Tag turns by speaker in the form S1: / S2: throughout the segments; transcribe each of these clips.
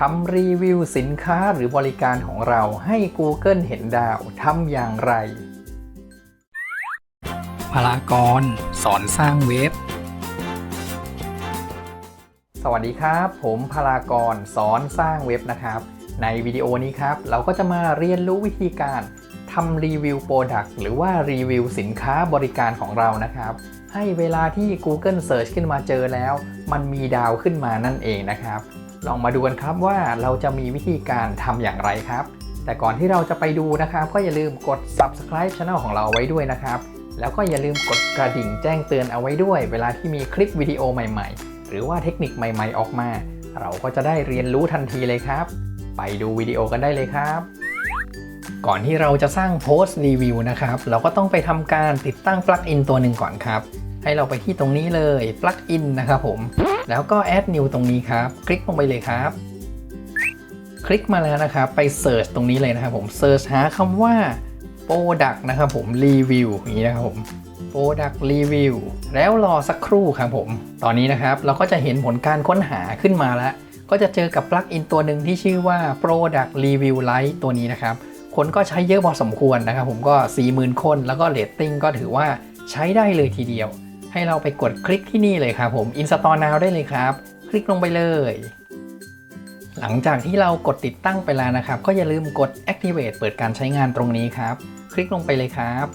S1: ทำรีวิวสินค้าหรือบริการของเราให้ Google เห็นดาวทำอย่างไร พลากร สอนสร้างเว็บ สวัสดีครับ ผมพลากรสอนสร้างเว็บนะครับ ในวิดีโอนี้ครับ เราก็จะมาเรียนรู้วิธีการทำรีวิวโปรดักต์หรือว่ารีวิวสินค้าบริการของเรานะครับ ให้เวลาที่ Google Search ขึ้นมาเจอแล้ว มันมีดาวขึ้นมานั่นเองนะครับ ลองมาดูกันครับว่าเราจะมีวิธีการทำอย่างไรครับ แต่ก่อนที่เราจะไปดูนะครับ ก็อย่าลืมกด subscribe channel ของเราไว้ด้วยนะครับ แล้วก็อย่าลืมกดกระดิ่งแจ้งเตือนเอาไว้ด้วย เวลาที่มีคลิปวิดีโอใหม่ๆ หรือว่าเทคนิคใหม่ๆ ออกมา เราก็จะได้เรียนรู้ทันทีเลยครับ ไปดูวิดีโอกันได้เลยครับก่อนที่เราจะสร้างโพสต์รีวิวนะครับ เราก็ต้องไปทำการติดตั้งปลั๊กอินตัวหนึ่งก่อนครับ ให้เราไปที่ตรงนี้เลยปลั๊กอินนะครับผม แล้วก็ add new ตรงนี้ครับ คลิกลงไปเลยครับ คลิกมาแล้วนะครับ ไป search ตรงนี้เลยนะครับผม search หาคำว่า product นะครับผม review อย่างนี้นะครับผม product review แล้วรอสักครู่ครับผม ตอนนี้นะครับเราก็จะเห็นผลการค้นหาขึ้นมาแล้ว ก็จะเจอกับปลั๊กอินตัวหนึ่งที่ชื่อว่า product review lite ตัวนี้นะครับ คนก็ใช้เยอะพอสมควรนะครับผมก็ 40,000 คน แล้วก็เรตติ้งก็ถือว่าใช้ได้เลยทีเดียว ให้เราไปกดคลิกที่นี่เลยครับผม install now ได้เลยครับ คลิกลงไปเลย หลังจากที่เรากดติดตั้งไปแล้วนะครับ ก็อย่าลืมกด activate เปิดการใช้งานตรงนี้ครับ คลิกลงไปเลยครับ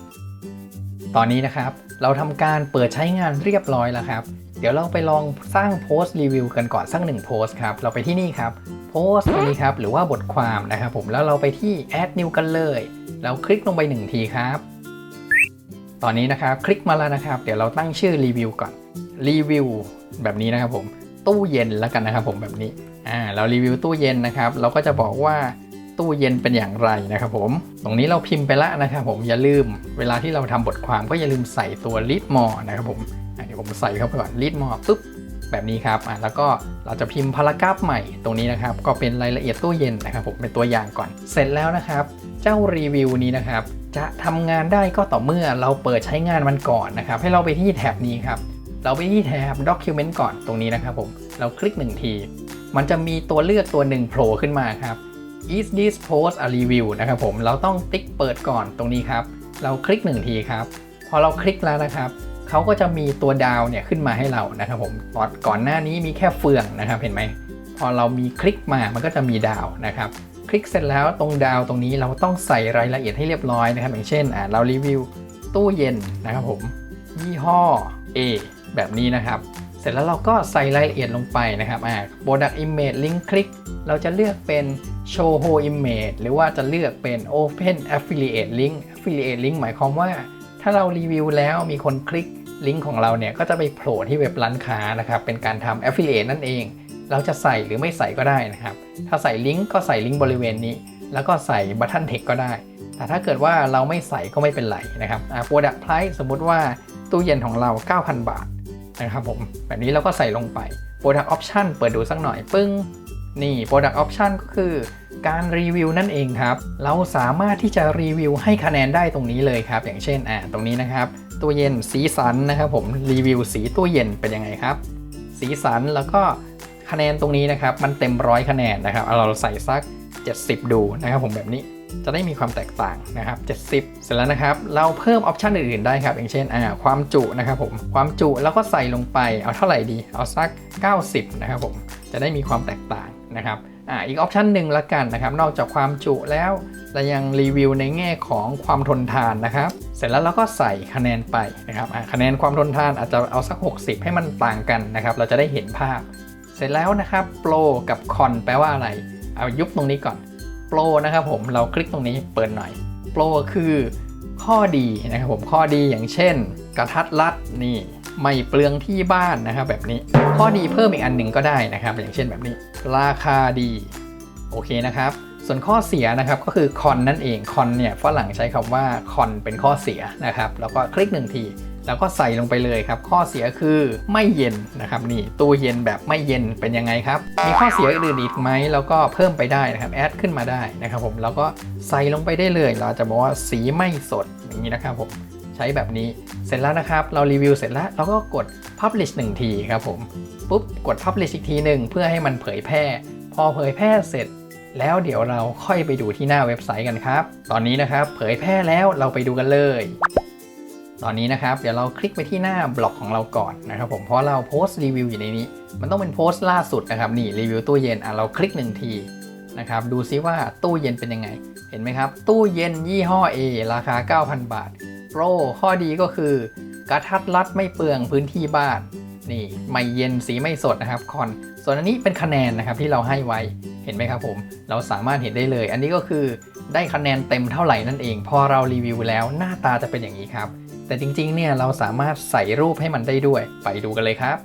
S1: ตอนนี้นะครับ เราทำการเปิดใช้งานเรียบร้อยแล้วครับ เดี๋ยวเราไปลองสร้างโพสต์รีวิวกันก่อนสักหนึ่งโพสต์ครับ เราไปที่นี่ครับโพสต์ตรงนี้ครับ หรือว่าบทความนะครับผมแล้วเราไปที่ add new กันเลยเราคลิกลงไปหนึ่งทีครับ ตอนนี้นะครับคลิกมาแล้วนะครับ เดี๋ยวเราตั้งชื่อรีวิวก่อนรีวิวแบบนี้นะครับผมตู้เย็นแล้วกันนะครับผมแบบนี้อ่าเรารีวิวตู้เย็นนะครับ เราก็จะบอกว่าตู้เย็นเป็นอย่างไรนะครับผม ตรงนี้เราพิมพ์ไปแล้วนะครับผมอย่าลืมเวลาที่เราทำบทความก็อย่าลืมใส่ตัว read more นะครับผมเดี๋ยวผมใส่เข้าไปก่อน read more ปุ๊บแบบนี้ครับอะแล้วก็เราจะพิมพ์พารากราฟใหม่ตรงนี้นะครับ ก็เป็นรายละเอียดตู้เย็นนะครับผมเป็นตัวอย่างก่อน เสร็จแล้วนะครับ เจ้ารีวิวนี้นะครับ จะทำงานได้ก็ต่อเมื่อเราเปิดใช้งานมันก่อนนะครับ ให้เราไปที่แท็บนี้ครับ เราไปที่แท็บ document ก่อนตรงนี้นะครับผม เราคลิกหนึ่งที มันจะมีตัวเลือกตัวหนึ่งโผล่ขึ้นมาครับ is this post a review นะครับผม เราต้องติ๊กเปิดก่อนตรงนี้ครับ เราคลิกหนึ่งทีครับ พอเราคลิกแล้วนะครับเขาก็จะมีตัวดาวเนี่ยขึ้นมาให้เรานะครับผมตอนก่อนหน้านี้มีแค่เฟืองนะครับเห็นไหม พอเรามีคลิกมามันก็จะมีดาวนะครับ คลิกเสร็จแล้วตรงดาวตรงนี้เราต้องใส่รายละเอียดให้เรียบร้อยนะครับ อย่างเช่นเรารีวิวตู้เย็นนะครับผมยี่ห้อ A แบบนี้นะครับ เสร็จแล้วเราก็ใส่รายละเอียดลงไปนะครับอ่า product image link click เราจะเลือกเป็น show whole image หรือว่าจะเลือกเป็น open affiliate link affiliate link หมายความว่า ถ้าเรารีวิวแล้วมีคนคลิกลิงก์ของเราเนี่ยก็จะไปโผล่ที่เว็บร้านค้านะครับ เป็นการทำ affiliate นั่นเอง เราจะใส่หรือไม่ใส่ก็ได้นะครับ ถ้าใส่ลิงก์ก็ใส่ลิงก์บริเวณนี้ แล้วก็ใส่บัต t ันเทคก็ได้ แต่ถ้าเกิดว่าเราไม่ใส่ก็ไม่เป็นไรนะครับอ่า product price สมมุติว่าตู้เย็นของเรา 9,000 บาทนะครับผม แบบนี้เราก็ใส่ลงไป product option เปิดดูสักหน่อย ปึ้ง นี่ product option ก็คือการรีวิวนั่นเองครับ เราสามารถที่จะรีวิวให้คะแนนได้ตรงนี้เลยครับ อย่างเช่น อ่า ตรงนี้นะครับ ตู้เย็นสีสันนะครับผม รีวิวสีตู้เย็นเป็นยังไงครับ สีสันแล้วก็ คะแนนตรงนี้นะครับมันเต็มร้อยคะแนนนะครับเอาเราใส่สัก 70 ดูนะครับผมแบบนี้จะได้มีความแตกต่างนะครับ 70 เสร็จแล้วนะครับ เราเพิ่มออปชันอื่นๆได้ครับ อย่างเช่นอ่าความจุนะครับผม ความจุแล้วก็ใส่ลงไปเอาเท่าไหร่ดี เอาสัก 90 นะครับผม จะได้มีความแตกต่างนะครับอ่าอีกออปชันหนึ่งละกันนะครับ นอกจากความจุแล้วเรายังรีวิวในแง่ของความทนทานนะครับ เสร็จแล้วเราก็ใส่คะแนนไปนะครับคะแนนความทนทานอาจจะเอาสัก 60 ให้มันต่างกันนะครับ เราจะได้เห็นภาพ เสร็จแล้วนะครับโปรกับคอนแปลว่าอะไร เอายุบตรงนี้ก่อนโปรนะครับผมเราคลิกตรงนี้เปิดหน่อยโปรคือข้อดีนะครับผมข้อดีอย่างเช่น กระทัดรัดนี่ไม่เปลืองที่บ้านนะครับแบบนี้ข้อดีเพิ่มอีกอันหนึ่งก็ได้นะครับ อย่างเช่นแบบนี้ ราคาดีโอเคนะครับ ส่วนข้อเสียนะครับก็คือคอนนั่นเองคอนเนี่ยฝรั่งใช้คำว่าคอนเป็นข้อเสียนะครับ แล้วก็คลิกหนึ่งที แล้วก็ใส่ลงไปเลยครับ ข้อเสียคือไม่เย็นนะครับนี่ตู้เย็นแบบไม่เย็นเป็นยังไงครับมีข้อเสียอื่นอีกไหมแล้วก็เพิ่มไปได้นะครับแอดขึ้นมาได้นะครับผมแล้วก็ใส่ลงไปได้เลย เราจะบอกว่าสีไม่สดอย่างนี้นะครับผมใช้แบบนี้เสร็จแล้วนะครับ เรารีวิวเสร็จแล้ว เราก็กด publish 1 ทีครับผม ปุ๊บ กด publish อีกทีหนึ่งเพื่อให้มันเผยแพร่ พออเผยแพร่เสร็จ แล้วเดี๋ยวเราค่อยไปดูที่หน้าเว็บไซต์กันครับ ตอนนี้นะครับ เผยแพร่แล้วเราไปดูกันเลย ตอนนี้นะครับเดี๋ยวเราคลิกไปที่หน้าบล็อกของเราก่อนนะครับผมเพราะเราโพสต์รีวิวอยู่ในนี้ มันต้องเป็นโพสต์ล่าสุดนะครับนี่รีวิวตู้เย็นอะเราคลิกหนึ่งทีนะครับดูซิว่าตู้เย็นเป็นยังไง เห็นไหมครับ ตู้เย็นยี่ห้อ A ราคา 9,000 บาทโปรข้อดีก็คือกระทัดรัดไม่เปลืองพื้นที่บ้านนี่ไม่เย็นสีไม่สดนะครับคอนส่วนอันนี้เป็นคะแนนนะครับที่เราให้ไว้เห็นไหมครับผม เราสามารถเห็นได้เลย อันนี้ก็คือได้คะแนนเต็มเท่าไหร่นั่นเอง พอเรารีวิวแล้วหน้าตาจะเป็นอย่างนี้ครับ แต่จริงๆ เนี่ยเราสามารถใส่รูปให้มันได้ด้วย ไปดูกันเลยครับ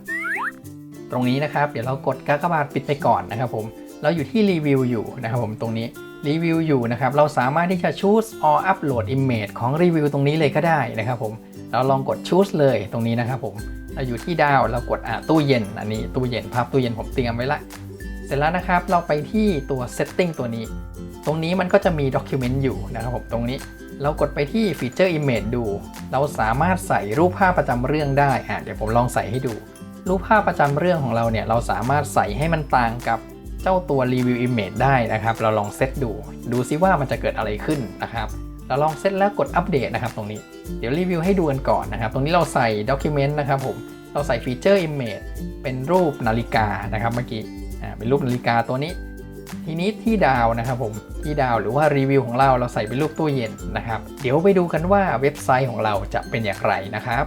S1: ตรงนี้นะครับ เดี๋ยวเรากดกากบาทปิดไปก่อนนะครับผม เราอยู่ที่รีวิวอยู่นะครับผมตรงนี้รีวิวอยู่นะครับ เราสามารถที่จะ choose or upload image ของรีวิวตรงนี้เลยก็ได้นะครับผม เราลองกด choose เลยตรงนี้นะครับผม เราอยู่ที่ดาว เรากดอะตู้เย็น อันนี้ตู้เย็นภาพตู้เย็นผมเตรียมไว้ละ เสร็จแล้วนะครับ เราไปที่ตัว setting ตัวนี้ ตรงนี้มันก็จะมี document อยู่นะครับผม ตรงนี้ เรากดไปที่ feature image ดู เราสามารถใส่รูปภาพประจำเรื่องได้อะเดี๋ยวผมลองใส่ให้ดู รูปภาพประจำเรื่องของเราเนี่ยเราสามารถใส่ให้มันต่างกับเจ้าตัว review image ได้นะครับ เราลองเซตดู ดูซิว่ามันจะเกิดอะไรขึ้นนะครับ เราลองเซตแล้วกดอัปเดตนะครับตรงนี้ เดี๋ยวรีวิวให้ดูกันก่อนนะครับ ตรงนี้เราใส่ document นะครับผม เราใส่ feature image เป็นรูปนาฬิกานะครับเมื่อกี้ อ่า เป็นรูปนาฬิกาตัวนี้ ทีนี้ที่ดาวนะครับผมที่ดาวหรือว่ารีวิวของเราเราใส่เป็นรูปตู้เย็นนะครับ เดี๋ยวไปดูกันว่าเว็บไซต์ของเราจะเป็นอย่างไรนะครับ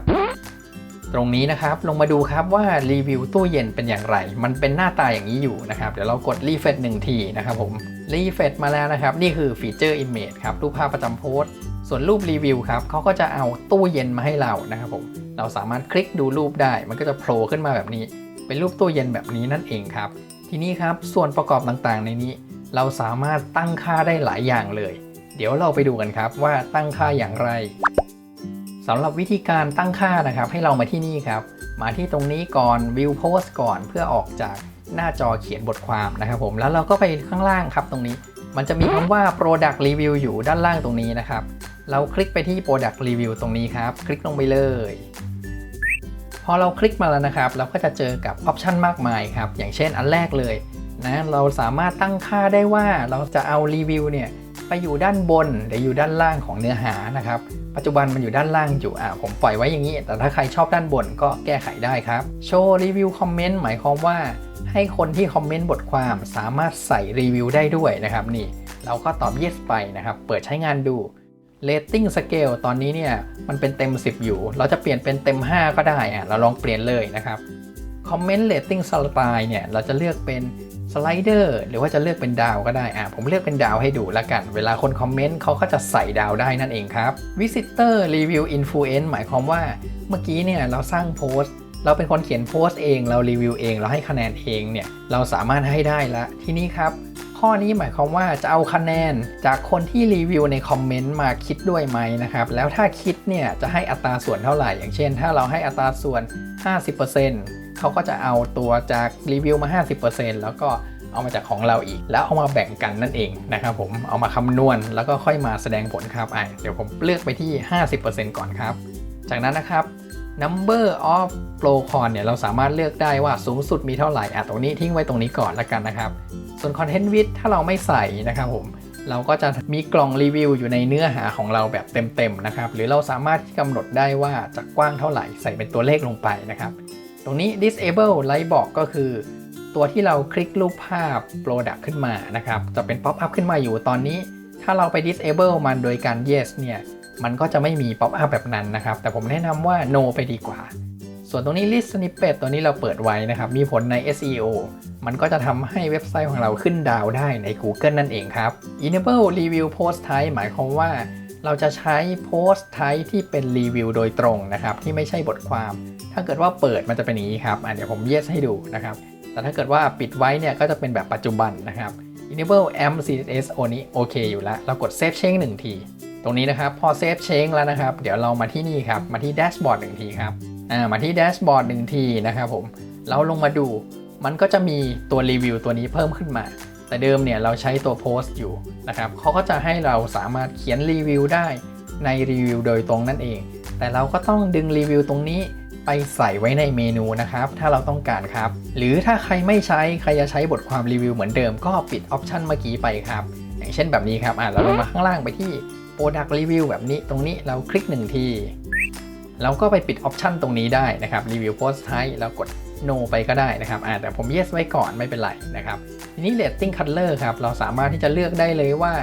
S1: ตรงนี้นะครับลงมาดูครับว่ารีวิวตู้เย็นเป็นอย่างไร มันเป็นหน้าตาอย่างนี้อยู่นะครับ เดี๋ยวเรากดรีเฟรชหนึ่งทีนะครับผมรีเฟรชมาแล้วนะครับ นี่คือฟีเจอร์ Image ครับรูปภาพประจำโพสต์ส่วนรูปรีวิวครับเขาก็จะเอาตู้เย็นมาให้เรานะครับผมเราสามารถคลิกดูรูปได้ มันก็จะโผล่ขึ้นมาแบบนี้ เป็นรูปตู้เย็นแบบนี้นั่นเองครับ ทีนี้ครับส่วนประกอบต่างๆ ในนี้ เราสามารถตั้งค่าได้หลายอย่างเลย เดี๋ยวเราไปดูกันครับว่าตั้งค่าอย่างไรสำหรับวิธีการตั้งค่านะครับให้เรามาที่นี่ครับ มาที่ตรงนี้ก่อน View Post ก่อนเพื่อออกจากหน้าจอเขียนบทความนะครับผมแล้วเราก็ไปข้างล่างครับตรงนี้ มันจะมีคำว่า Product Review อยู่ด้านล่างตรงนี้นะครับ เราคลิกไปที่ Product Review ตรงนี้ครับ คลิกลงไปเลย พอเราคลิกมาแล้วนะครับ เราก็จะเจอกับออปชันมากมายครับ อย่างเช่นอันแรกเลยนะเราสามารถตั้งค่าได้ว่าเราจะเอารีวิวเนี่ยไปอยู่ด้านบนหรืออยู่ด้านล่างของเนื้อหานะครับ ปัจจุบันมันอยู่ด้านล่างอยู่อะผมปล่อยไว้อย่างนี้ แต่ถ้าใครชอบด้านบนก็แก้ไขได้ครับโชว์รีวิวคอมเมนต์หมายความว่า ให้คนที่คอมเมนต์บทความสามารถใส่รีวิวได้ด้วยนะครับนี่ เราก็ตอบ yes ไปนะครับ เปิดใช้งานดู rating scale ตอนนี้เนี่ยมันเป็นเต็ม 10 อยู่ เราจะเปลี่ยนเป็นเต็ม 5 ก็ได้อะเราลองเปลี่ยนเลยนะครับ comment rating style เนี่ยเราจะเลือกเป็นสไลเดอร์หรือว่าจะเลือกเป็นดาวก็ได้อะผมเลือกเป็นดาวให้ดูละกัน เวลาคนคอมเมนต์เขาก็จะใส่ดาวได้นั่นเองครับ visitor review influence หมายความว่าเมื่อกี้เนี่ยเราสร้างโพสต์ เราเป็นคนเขียนโพสต์เองเรารีวิวเองเราให้คะแนนเองเนี่ยเราสามารถให้ได้ละ ทีนี้ครับ ข้อนี้หมายความว่าจะเอาคะแนนจากคนที่รีวิวในคอมเมนต์มาคิดด้วยไหมนะครับ แล้วถ้าคิดเนี่ยจะให้อัตราส่วนเท่าไหร่ อย่างเช่น ถ้าเราให้อัตราส่วน 50%เขาก็จะเอาตัวจากรีวิวมา 50%แล้วก็เอามาจากของเราอีก แล้วเอามาแบ่งกันนั่นเองนะครับผมเอามาคำนวณแล้วก็ค่อยมาแสดงผลครับไอเดี๋ยวผมเลือกไปที่ 50%ก่อนครับ จากนั้นนะครับ number of pro con เนี่ยเราสามารถเลือกได้ว่าสูงสุดมีเท่าไหร่อะตรงนี้ทิ้งไว้ตรงนี้ก่อนละกันนะครับ ส่วน content width ถ้าเราไม่ใส่นะครับผมเราก็จะมีกล่องรีวิวอยู่ในเนื้อหาของเราแบบเต็มๆนะครับ หรือเราสามารถกำหนดได้ว่าจะกว้างเท่าไหร่ใส่เป็นตัวเลขลงไปนะครับ ตรงนี้ disable light box ก็คือ ตัวที่เราคลิกรูปภาพ product ขึ้นมานะครับ จะเป็น pop up ขึ้นมาอยู่ตอนนี้ ถ้าเราไป disable มันโดยการ yes เนี่ย มันก็จะไม่มี pop up แบบนั้นนะครับ แต่ผมแนะนำว่า no ไปดีกว่า ส่วนตรงนี้ list snippet ตัวนี้เราเปิดไว้นะครับ มีผลใน SEO มันก็จะทำให้เว็บไซต์ของเราขึ้นดาวได้ใน Google นั่นเองครับ enable review post type หมายความว่า เราจะใช้ post type ที่เป็นรีวิวโดยตรงนะครับ ที่ไม่ใช่บทความ ถ้าเกิดว่าเปิดมันจะเป็นอย่างนี้ครับเดี๋ยวผม yes ให้ดูนะครับ แต่ถ้าเกิดว่าปิดไว้เนี่ยก็จะเป็นแบบปัจจุบันนะครับ enable amp css โอนี้โอเคอยู่แล้ว เรากด save change หนึ่งที ตรงนี้นะครับพอ save change แล้วนะครับ เดี๋ยวเรามาที่นี่ครับ มาที่ dashboard หนึ่งทีครับ อ่ามาที่ dashboard หนึ่งทีนะครับผมเราลงมาดูมันก็จะมีตัวรีวิวตัวนี้เพิ่มขึ้นมา แต่เดิมเนี่ยเราใช้ตัวโพสต์อยู่นะครับเขาก็จะให้เราสามารถเขียนรีวิวได้ในรีวิวโดยตรงนั่นเอง แต่เราก็ต้องดึงรีวิวตรงนี้ไปใส่ไว้ในเมนูนะครับ ถ้าเราต้องการครับ หรือถ้าใครไม่ใช้ ใครจะใช้บทความรีวิวเหมือนเดิมก็ปิดออปชันเมื่อกี้ไปครับ อย่างเช่นแบบนี้ครับอะเราลงมาข้างล่างไปที่ Product Review แบบนี้ตรงนี้เราคลิกหนึ่งที เราก็ไปปิดออปชันตรงนี้ได้นะครับ Review Post Type แล้วกด No ไปก็ได้นะครับแต่ผม Yes ไว้ก่อนไม่เป็นไรนะครับทีนี้ Rating Color ครับเราสามารถที่จะเลือกได้เลยว่า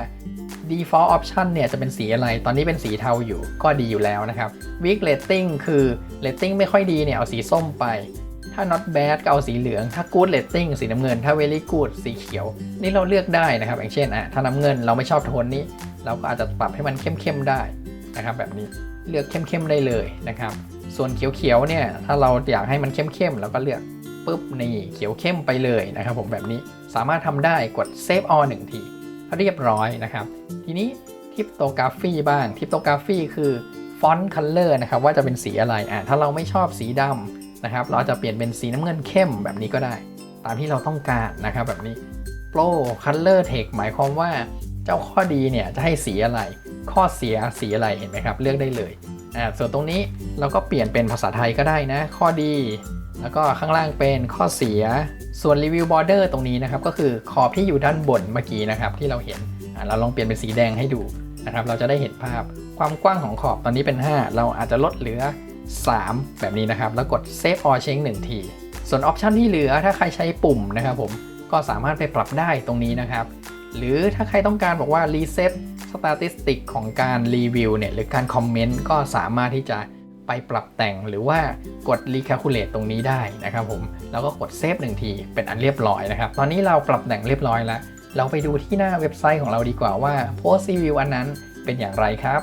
S1: Default Option เนี่ยจะเป็นสีอะไร ตอนนี้เป็นสีเทาอยู่ก็ดีอยู่แล้วนะครับ Weak Rating คือ Rating ไม่ค่อยดีเนี่ยเอาสีส้มไป ถ้า not bad ก็เอาสีเหลือง ถ้า good rating สีน้ำเงิน ถ้า very good สีเขียว นี่เราเลือกได้นะครับ อย่างเช่นอะถ้าน้ำเงินเราไม่ชอบโทนนี้ เราก็อาจจะปรับให้มันเข้มๆได้นะครับแบบนี้ เลือกเข้มๆได้เลยนะครับ ส่วนเขียวๆเนี่ยถ้าเราอยากให้มันเข้มๆเราก็เลือกปุ๊บนี่เขียวเข้มไปเลยนะครับผมแบบนี้สามารถทำได้กด save all หนึ่งทีเรียบร้อยนะครับ ทีนี้ทิปโตกราฟีบ้างทิปโตกราฟีคือฟอนต์คัลเลอร์นะครับว่าจะเป็นสีอะไรอะถ้าเราไม่ชอบสีดำนะครับ เราจะเปลี่ยนเป็นสีน้ำเงินเข้มแบบนี้ก็ได้ ตามที่เราต้องการนะครับแบบนี้ Pro Color Text หมายความว่า เจ้าข้อดีเนี่ยจะให้สีอะไร ข้อเสียสีอะไรเห็นไหมครับ เลือกได้เลยอ่าส่วนตรงนี้เราก็เปลี่ยนเป็นภาษาไทยก็ได้นะ ข้อดี แล้วก็ข้างล่างเป็นข้อเสีย ส่วน Review Border ตรงนี้นะครับ ก็คือขอบที่อยู่ด้านบนเมื่อกี้นะครับที่เราเห็นเราลองเปลี่ยนเป็นสีแดงให้ดูนะครับ เราจะได้เห็นภาพความกว้างของขอบตอนนี้เป็น 5 เราอาจจะลดเหลือ 3 แบบนี้นะครับ แล้วกด Save or Change 1 ที ส่วนออปชันที่เหลือถ้าใครใช้ปุ่มนะครับผมก็สามารถไปปรับได้ตรงนี้นะครับ หรือถ้าใครต้องการบอกว่า reset statistic ของการรีวิวเนี่ยหรือการคอมเมนต์ก็สามารถที่จะไปปรับแต่งหรือว่ากด recalculate ตรงนี้ได้นะครับผมแล้วก็กด save หนึ่งทีเป็นอันเรียบร้อยนะครับ ตอนนี้เราปรับแต่งเรียบร้อยแล้ว เราไปดูที่หน้าเว็บไซต์ของเราดีกว่าว่า post review อันนั้นเป็นอย่างไรครับ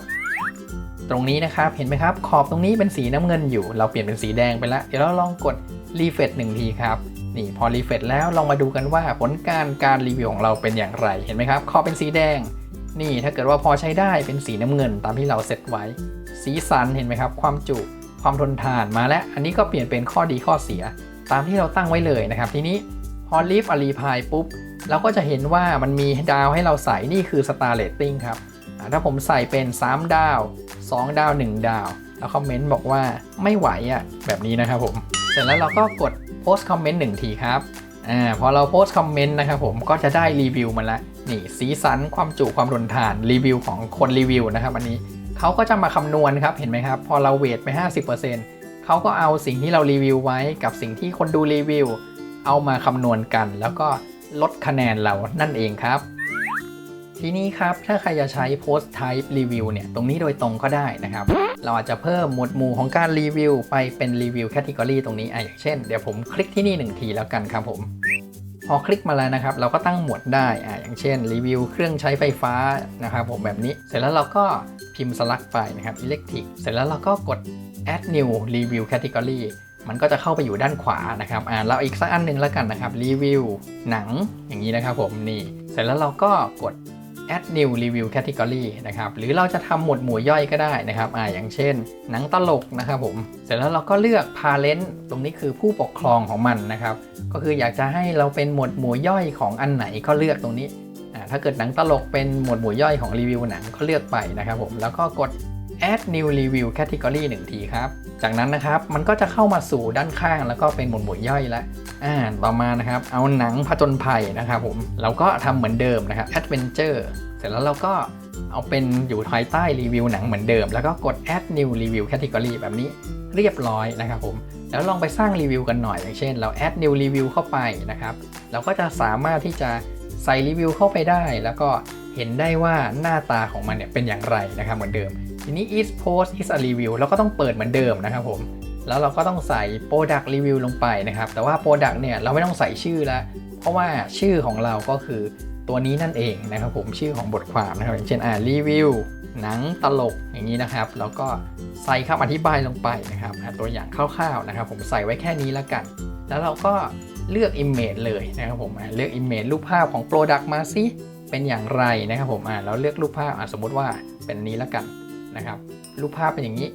S1: ตรงนี้นะครับเห็นไหมครับ ขอบตรงนี้เป็นสีน้ำเงินอยู่ เราเปลี่ยนเป็นสีแดงไปแล้ว เดี๋ยวเราลองกด refresh หนึ่งทีครับ นี่พอ refresh แล้วลองมาดูกันว่าผลการการรีวิวของเราเป็นอย่างไรเห็นไหมครับขอเป็นสีแดง นี่ถ้าเกิดว่าพอใช้ได้เป็นสีน้ำเงินตามที่เราเซตไว้ สีสันเห็นไหมครับ ความจุความทนทานมาแล้วอันนี้ก็เปลี่ยนเป็นข้อดีข้อเสีย ตามที่เราตั้งไว้เลยนะครับ ทีนี้พอ leave a reply ปุ๊บ เราก็จะเห็นว่ามันมีดาวให้เราใส่นี่คือ star rating ครับถ้าผมใส่เป็น 3 ดาว 2 ดาว 1 ดาว แล้วคอมเมนต์บอกว่าไม่ไหวอะ่ะแบบนี้นะครับผม เสร็จแล้วเราก็กด โพสคอมเมนต์หนึ่งทีครับอ่าพอเราโพสต์คอมเมนต์นะครับผมก็จะได้รีวิวมาละนี่สีสันความจุความทนทานรีวิวของคนรีวิวนะครับอันนี้เขาก็จะมาคำนวณครับเห็นไหมครับ พอเราเวทไป 50%เขาก็เอาสิ่งที่เรารีวิวไว้กับสิ่งที่คนดูรีวิว เอามาคำนวณกัน แล้วก็ลดคะแนนเรานั่นเองครับ ทีนี้ครับ ถ้าใครจะใช้ post type review เนี่ย ตรงนี้โดยตรงก็ได้นะครับ เราอาจจะเพิ่มหมวดหมู่ของการรีวิวไปเป็นรีวิวแคตตากรีตรงนี้อะอย่างเช่น เดี๋ยวผมคลิกที่นี่หนึ่งทีแล้วกันครับผม พอคลิกมาแล้วนะครับ เราก็ตั้งหมวดได้อะอย่างเช่น รีวิวเครื่องใช้ไฟฟ้านะครับผมแบบนี้ เสร็จแล้วเราก็พิมพ์สลักไปนะครับ electric เสร็จแล้วเราก็กด add new review category มันก็จะเข้าไปอยู่ด้านขวานะครับอ่าเราอีกสักอันหนึ่งแล้วกันนะครับรีวิวหนังอย่างนี้นะครับผมนี่ เสร็จแล้วเราก็กด add new review category นะครับหรือเราจะทำหมวดหมู่ย่อยก็ได้นะครับอ่าอย่างเช่น หนังตลกนะครับผม เสร็จแล้วเราก็เลือก parent ตรงนี้คือผู้ปกครองของมันนะครับ ก็คืออยากจะให้เราเป็นหมวดหมู่ย่อยของอันไหนก็เลือกตรงนี้อ่าถ้าเกิดหนังตลกเป็นหมวดหมู่ย่อยของรีวิวหนังก็เลือกไปนะครับผมแล้วก็กด add new review category หนึ่งทีครับ จากนั้นนะครับมันก็จะเข้ามาสู่ด้านข้างแล้วก็เป็นหมวดหมู่ย่อยแล้วอ่าต่อมานะครับเอาหนังผจญภัยนะครับผมเราก็ทำเหมือนเดิมนะครับ adventure เสร็จแล้วเราก็เอาเป็นอยู่ภายใต้รีวิวหนังเหมือนเดิม แล้วก็กด add new review category แบบนี้เรียบร้อยนะครับผม แล้วลองไปสร้างรีวิวกันหน่อย อย่างเช่น เรา add new review เข้าไปนะครับ เราก็จะสามารถที่จะใส่รีวิวเข้าไปได้ แล้วก็เห็นได้ว่าหน้าตาของมันเนี่ยเป็นอย่างไรนะครับเหมือนเดิม ทีนี้ is post is a review เราก็ต้องเปิดเหมือนเดิมนะครับผม แล้วเราก็ต้องใส่ Product Review ลงไปนะครับ แต่ว่า Product เนี่ยเราไม่ต้องใส่ชื่อแล้วเพราะว่าชื่อของเราก็คือตัวนี้นั่นเองนะครับผมชื่อของบทความนะครับอย่างเช่นอ่ารีวิวหนังตลกอย่างนี้นะครับ แล้วก็ใส่คำอธิบายลงไปนะครับตัวอย่างคร่าวๆนะครับ ผมใส่ไว้แค่นี้แล้วกัน แล้วเราก็เลือก Image เลยนะครับผมเลือก Image รูปภาพของ Product มาสิเป็นอย่างไรนะครับผมอ่าเราเลือกรูปภาพสมมติว่าเป็นนี้แล้วกัน นะครับรูปภาพเป็นอย่างนี้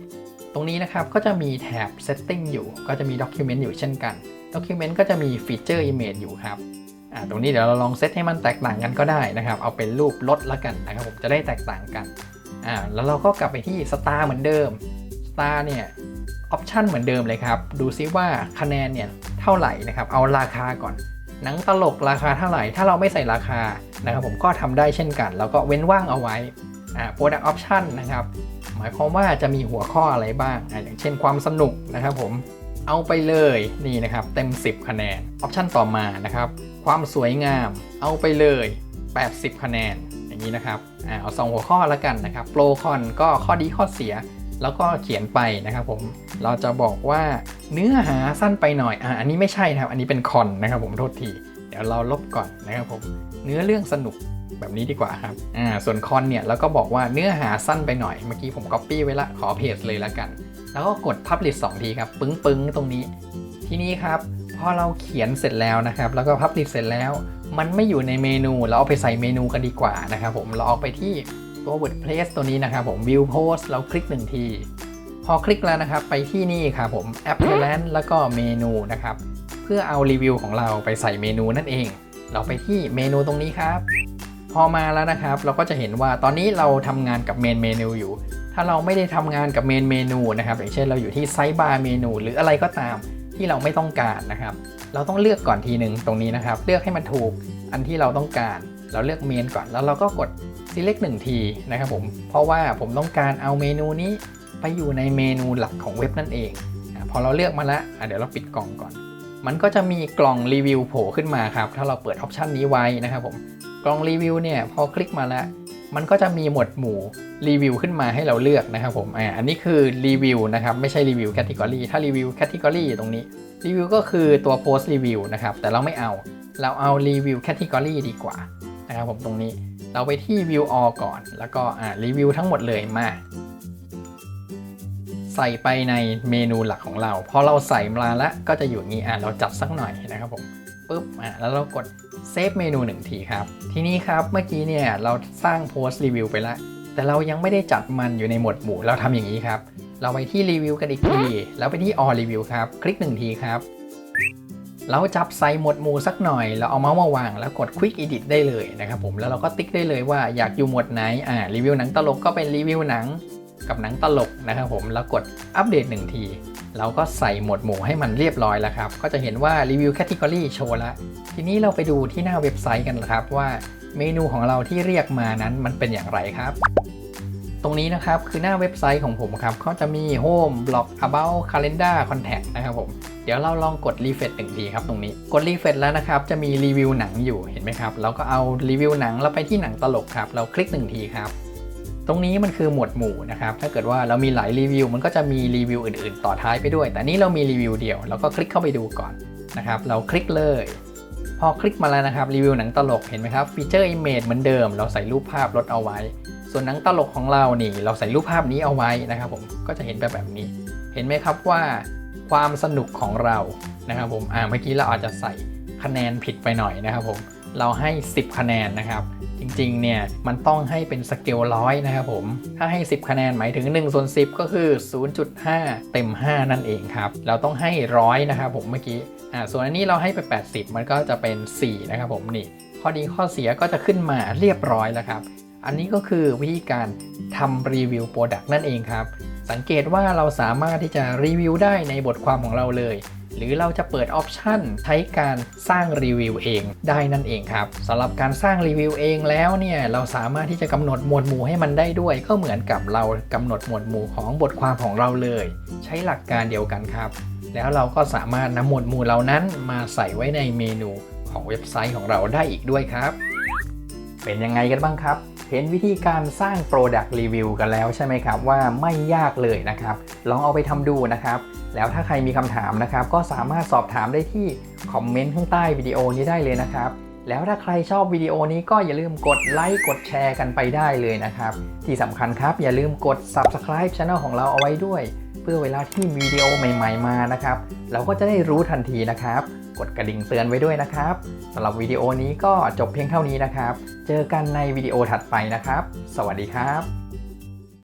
S1: ตรงนี้นะครับก็จะมีแถบ setting อยู่ก็จะมี document อยู่เช่นกัน document ก็จะมี feature image อยู่ครับตรงนี้เดี๋ยวเราลองเซตให้มันแตกต่างกันก็ได้นะครับเอาเป็นรูปรถละกันนะครับผมจะได้แตกต่างกันอ่าแล้วเราก็กลับไปที่ star เหมือนเดิม star เนี่ยออปชันเหมือนเดิมเลยครับ ดูซิว่าคะแนนเนี่ยเท่าไหร่นะครับเอาราคาก่อน หนังตลกราคาเท่าไหร่ ถ้าเราไม่ใส่ราคานะครับผมก็ทำได้เช่นกัน แล้วก็เว้นว่างเอาไว้ product option นะครับ หมายความว่าจะมีหัวข้ออะไรบ้างอ่าอย่างเช่นความสนุกนะครับผมเอาไปเลยนี่นะครับ เต็ม 10 คะแนน ออปชันต่อมานะครับ ความสวยงามเอาไปเลย 80 คะแนนอย่างนี้นะครับอ่าเอาสองหัวข้อแล้วกันนะครับโปรคอนก็ข้อดีข้อเสียแล้วก็เขียนไปนะครับผมเราจะบอกว่าเนื้อหาสั้นไปหน่อยอ่าอันนี้ไม่ใช่นะครับ อันนี้เป็นคอนนะครับผมโทษที เดี๋ยวเราลบก่อนนะครับผมเนื้อเรื่องสนุก แบบนี้ดีกว่าครับ อ่า ส่วนคอนเนี่ยเราก็บอกว่าเนื้อหาสั้นไปหน่อย เมื่อกี้ผมก๊อปปี้ไว้ละ ขอเพจเลยละกัน แล้วก็กด Publish 2 ทีครับ ปึ้งปึ้งตรงนี้ ทีนี้ครับ พอเราเขียนเสร็จแล้วนะครับ แล้วก็ Publish เสร็จแล้ว มันไม่อยู่ในเมนู เราเอาไปใส่เมนูกันดีกว่านะครับผม เราเอาไปที่ตัว WordPress ตัวนี้นะครับผม View Post เราคลิกหนึ่งที พอคลิกแล้วนะครับ ไปที่นี่ครับผม Appearance แล้วก็เมนูนะครับ เพื่อเอารีวิวของเราไปใส่เมนูนั่นเอง เราไปที่เมนูตรงนี้ครับ พอมาแล้วนะครับ เราก็จะเห็นว่าตอนนี้เราทำงานกับเมนเมนูอยู่ ถ้าเราไม่ได้ทำงานกับเมนเมนูนะครับอย่างเช่นเราอยู่ที่ไซต์บาร์เมนูหรืออะไรก็ตามที่เราไม่ต้องการนะครับ เราต้องเลือกก่อนทีหนึ่งตรงนี้นะครับ เลือกให้มันถูกอันที่เราต้องการ เราเลือกเมนก่อนแล้วเราก็กด select 1ทีนะครับผมเพราะว่าผมต้องการเอาเมนูนี้ไปอยู่ในเมนูหลักของเว็บนั่นเอง พอเราเลือกมาแล้วเดี๋ยวเราปิดกล่องก่อน มันก็จะมีกล่องรีวิวโผล่ขึ้นมาครับ ถ้าเราเปิดออปชันนี้ไว้นะครับผม กล่องรีวิวเนี่ยพอคลิกมาแล้ว มันก็จะมีหมวดหมู่รีวิวขึ้นมาให้เราเลือกนะครับผมอ่าอันนี้คือรีวิวนะครับไม่ใช่รีวิวแคตตากรีถ้ารีวิวแคตตากรีตรงนี้รีวิวก็คือตัวโพสต์รีวิวนะครับแต่เราไม่เอาเราเอารีวิวแคตตากรีดีกว่านะครับผมตรงนี้เราไปที่ view all ก่อน แล้วก็อ่ารีวิวทั้งหมดเลยมาใส่ไปในเมนูหลักของเรา พอเราใส่มาแล้วก็จะอยู่นี้อะเราจัดสักหน่อยนะครับผมปุ๊บอะแล้วเรากด เซฟเมนูหนึ่งทีครับ ทีนี้ครับเมื่อกี้เนี่ยเราสร้างโพสต์รีวิวไปแล้ว แต่เรายังไม่ได้จัดมันอยู่ในหมวดหมู่เราทำอย่างนี้ครับ เราไปที่รีวิวกันอีกที แล้วไปที่ all review ครับ คลิกหนึ่งทีครับเราจับไซส์หมวดหมู่สักหน่อย เราเอาเมาส์มาวาง แล้วกด Quick Edit ได้เลยนะครับผม แล้วเราก็ติ๊กได้เลยว่าอยากอยู่หมวดไหน อ่า รีวิวหนังตลกก็เป็นรีวิวหนังกับหนังตลกนะครับผม แล้วกดอัปเดตหนึ่งที เราก็ใส่หมวดหมู่ให้มันเรียบร้อยแล้วครับ ก็จะเห็นว่ารีวิวแคตตากรีโชว์ล้วทีนี้เราไปดูที่หน้าเว็บไซต์กันครับว่าเมนูของเราที่เรียกมานั้นมันเป็นอย่างไรครับ ตรงนี้นะครับคือหน้าเว็บไซต์ของผมครับเขาจะมี Home Blog About Calendar Contact นะครับผม เดี๋ยวเราลองกดรีเฟรชหนึ่งทีครับตรงนี้ กดรีเฟรชแล้วนะครับ จะมีรีวิวหนังอยู่เห็นไหมครับ เราก็เอารีวิวหนังเราไปที่หนังตลกครับ เราคลิกหนึ่งทีครับ ตรงนี้มันคือหมวดหมู่นะครับ ถ้าเกิดว่าเรามีหลายรีวิว มันก็จะมีรีวิวอื่นๆ ต่อท้ายไปด้วย แต่นี้เรามีรีวิวเดียว เราก็คลิกเข้าไปดูก่อนนะครับ เราคลิกเลย พอคลิกมาแล้วนะครับรีวิวหนังตลกเห็นไหมครับฟีเจอร์ Image เหมือนเดิม เราใส่รูปภาพลดเอาไว้ ส่วนหนังตลกของเรานี่ เราใส่รูปภาพนี้เอาไว้นะครับ ผมก็จะเห็นแบบแบบนี้ เห็นไหมครับว่า ความสนุกของเรานะครับผมอ่าเมื่อกี้เราอาจจะใส่คะแนนผิดไปหน่อยนะครับผม เราให้ 10 คะแนนนะครับ จริงๆ เนี่ย มันต้องให้เป็นสเกลร้อยนะครับผม ถ้าให้ 10 คะแนนหมายถึง1ส่วน10 ก็คือ 0.5 เต็ม 5 นั่นเองครับ เราต้องให้ร้อยนะครับผมเมื่อกี้ อ่า ส่วนอันนี้เราให้ไป 80 มันก็จะเป็น 4 นะครับผมนี่ ข้อดีข้อเสียก็จะขึ้นมาเรียบร้อยแล้วครับ อันนี้ก็คือวิธีการทำรีวิวโปรดักต์นั่นเองครับ สังเกตว่าเราสามารถที่จะรีวิวได้ในบทความของเราเลย หรือเราจะเปิดออปชันใช้การสร้างรีวิวเองได้นั่นเองครับสำหรับการสร้างรีวิวเองแล้วเนี่ยเราสามารถที่จะกำหนดหมวดหมู่ให้มันได้ด้วย ก็เหมือนกับเรากำหนดหมวดหมู่ของบทความของเราเลย ใช้หลักการเดียวกันครับ แล้วเราก็สามารถนำหมวดหมู่เหล่านั้นมาใส่ไว้ในเมนูของเว็บไซต์ของเราได้อีกด้วยครับ เป็นยังไงกันบ้างครับ เห็นวิธีการสร้าง Product Review กันแล้วใช่ไหมครับ ว่าไม่ยากเลยนะครับ ลองเอาไปทำดูนะครับ แล้วถ้าใครมีคำถามนะครับ ก็สามารถสอบถามได้ที่คอมเมนต์ข้างใต้วิดีโอนี้ได้เลยนะครับ แล้วถ้าใครชอบวิดีโอนี้ก็อย่าลืมกดไลค์กดแชร์กันไปได้เลยนะครับ ที่สำคัญครับอย่าลืมกด Subscribe Channel ของเราเอาไว้ด้วย เพื่อเวลาที่มีวิดีโอใหม่ ๆมานะครับ เราก็จะได้รู้ทันทีนะครับ กดกระดิ่งเตือนไว้ด้วยนะครับสำหรับวิดีโอนี้ก็จบเพียงเท่านี้นะครับ เจอกันในวิดีโอถัดไปนะครับ สวัสดีครับ